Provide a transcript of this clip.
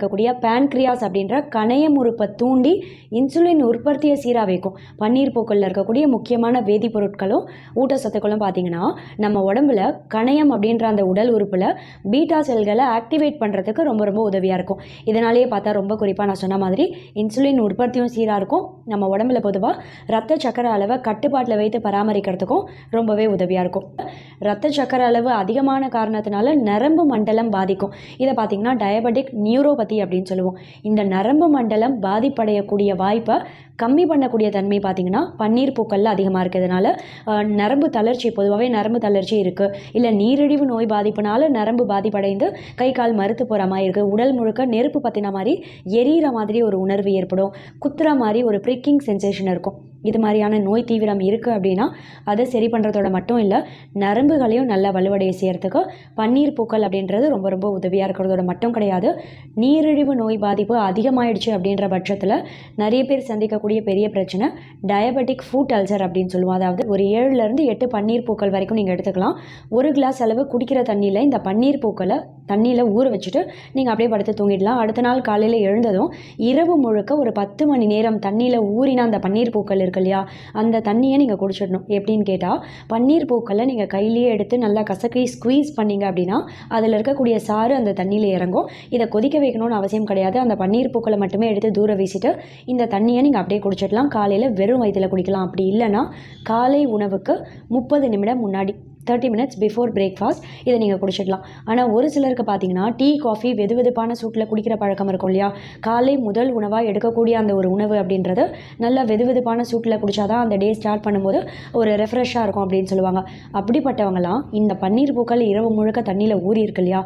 இருக்கக்கூடிய பேன்க்ரியாஸ் அப்படின்ற கணையம் உறுப்பை தூண்டி இன்சுலின் உற்பத்தியை சீராக வைக்கும். பன்னீர் பூக்களில் இருக்கக்கூடிய முக்கியமான வேதிப்பொருட்களும் ஊட்டச்சத்துக்களும் பார்த்தீங்கன்னா நம்ம உடம்புல கணையம் அப்படின்ற அந்த உடல் உறுப்பில் பீட்டா செல்களை ஆக்டிவேட் பண்ணுறதுக்கு ரொம்ப ரொம்ப உதவியாக இருக்கும். இதனாலேயே பார்த்தா ரொம்ப குறிப்பாக நான் சொன்ன மாதிரி இன்சுலின் உற்பத்தியும் சீராக இருக்கும். நம்ம உடம்புல பொதுவாக ரத்த சக்கர அளவை கட்டுப்பாட்டில் வைத்து பராமரிக்கிறதுக்கும் ரொம்பவே உதவியாக இருக்கும். ரத்த சக்கர அளவு அதிகமான காரணத்தினால நரம்பு மண்டலம் பாதிக்கும். இதை பார்த்தீங்கன்னா டயபெட்டிக் நியூரோபதி அப்படின்னு சொல்லுவோம். இந்த நரம்பு மண்டலம் பாதிப்படையக்கூடிய வாய்ப்பை கம்மி பண்ணக்கூடிய தன்மை பார்த்தீங்கன்னா பன்னீர் பூக்களில் அதிகமாக இருக்கிறதுனால நரம்பு தளர்ச்சி பொதுவாகவே நரம்பு தளர்ச்சி இருக்குது இல்லை நீரிழிவு நோய் பாதிப்புனால நரம்பு பாதிப்படைந்து கை கால் மறுத்து போகிற மாதிரி இருக்குது உடல் முழுக்க நெருப்பு பற்றின மாதிரி எரியிற மாதிரி ஒரு உணர்வு ஏற்படும். குத்துற மாதிரி ஒரு ப்ரிக்கிங் சென்சேஷன் இருக்கும். இது மாதிரியான நோய் தீவிரம் இருக்குது அப்படின்னா அதை சரி பண்ணுறதோட மட்டும் இல்லை நரம்புகளையும் நல்லா வலுவடைய செய்கிறதுக்கு பன்னீர் பூக்கள் அப்படின்றது ரொம்ப ரொம்ப உதவியாக இருக்கிறதோட மட்டும் கிடையாது. நீரிழிவு நோய் பாதிப்பு அதிகமாயிடுச்சு அப்படின்ற பட்சத்தில் நிறைய பேர் சந்திக்கக்கூடிய பெரிய பிரச்சனை டயபெட்டிக் ஃபுட் அல்சர் அப்படின்னு சொல்லுவோம். அதாவது ஒரு ஏழுலேருந்து எட்டு பன்னீர் பூக்கள் வரைக்கும் நீங்கள் எடுத்துக்கலாம். ஒரு கிளாஸ் அளவு குடிக்கிற தண்ணியில் இந்த பன்னீர் பூக்களை தண்ணியில் ஊற வச்சுட்டு நீங்கள் அப்படியே படுத்து தூங்கிடலாம். அடுத்த நாள் காலையில் எழுந்ததும் இரவு முழுக்க ஒரு பத்து மணி நேரம் தண்ணியில் ஊறின அந்த பன்னீர் பூக்கள் இருக்கு இல்லையா? அந்த தண்ணியை நீங்கள் குடிச்சிடணும். எப்படின்னு கேட்டால் பன்னீர் பூக்களை நீங்கள் கையிலேயே எடுத்து நல்லா கசக்கி ஸ்குவீஸ் பண்ணீங்க அப்படின்னா அதில் இருக்கக்கூடிய சாறு அந்த தண்ணியில் இறங்கும். இதை கொதிக்க வைக்கணும்னு அவசியம் கிடையாது. அந்த பன்னீர் பூக்களை மட்டுமே எடுத்து தூர வீசிட்டு இந்த தண்ணியை நீங்கள் அப்படியே குடிச்சிடலாம். காலையில் வெறும் வயிற்றில் குடிக்கலாம். அப்படி இல்லைன்னா காலை உணவுக்கு முப்பது நிமிடம் முன்னாடி தேர்ட்டி மினிட்ஸ் பிஃபோர் பிரேக்ஃபாஸ்ட் இதை நீங்கள் குடிச்சிடலாம் ஆனால் ஒரு சிலருக்கு பார்த்தீங்கன்னா டீ காஃபி வெது வெதுப்பான சூட்டில் குடிக்கிற பழக்கம் இருக்கும் இல்லையா? காலை முதல் உணவாக எடுக்கக்கூடிய அந்த ஒரு உணவு அப்படின்றது நல்லா வெது வெதுப்பான சூட்டில் குடிச்சாதான் அந்த டே ஸ்டார்ட் பண்ணும்போது ஒரு ரெஃப்ரெஷ்ஷாக இருக்கும் அப்படின்னு சொல்லுவாங்க. அப்படிப்பட்டவங்கலாம் இந்த பன்னீர் பூக்கள் இரவு முழுக்க தண்ணியில் ஊறி இருக்கு இல்லையா?